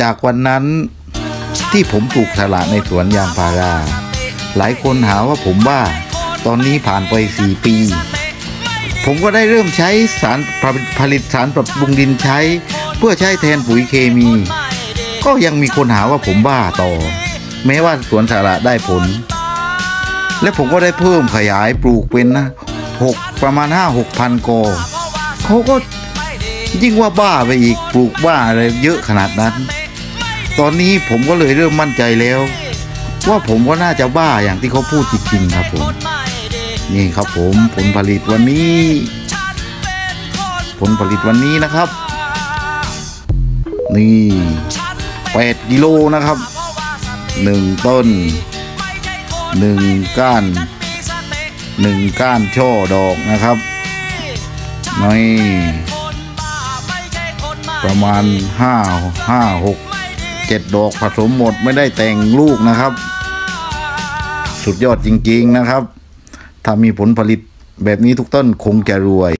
จากวันนั้นที่ผมปลูกสละในสวนยางพารา หลายคนหาว่าผมบ้าตอนนี้ผ่านไปสี่ปี ผมก็ได้เริ่มใช้สารผลิตสารปรับปรุงดินใช้ เพื่อใช้แทนปุ๋ยเคมี ก็ยังมีคนหาว่าผมบ้าต่อ แม้ว่าสวนสาระได้ผล และผมก็ได้เพิ่มขยายปลูกเป็นนะหกประมาณห้าหกพันกอเขาก็ ยิ่งว่าบ้าไปอีกปลูกบ้าอะไรเยอะขนาดนั้น ตอนนี้ผมก็เลยเริ่มมั่นใจแล้ว ว่าผมก็น่าจะบ้าอย่างที่เขาพูดจริงๆครับผม นี่ครับผมผลผลิตวันนี้ ผลผลิตวันนี้นะครับ นี่แปดกิโลนะครับหนึ่งต้นหนึ่งก้านหนึ่งก้านช่อดอกนะครับนี่ ประมาณห้าห้าหกเจ็ดดอกผสมหมดไม่ได้แต่งลูกนะครับ สุดยอดจริง ๆนะครับ ถ้ามีผลผลิตแบบนี้ทุกต้นคงจะรวย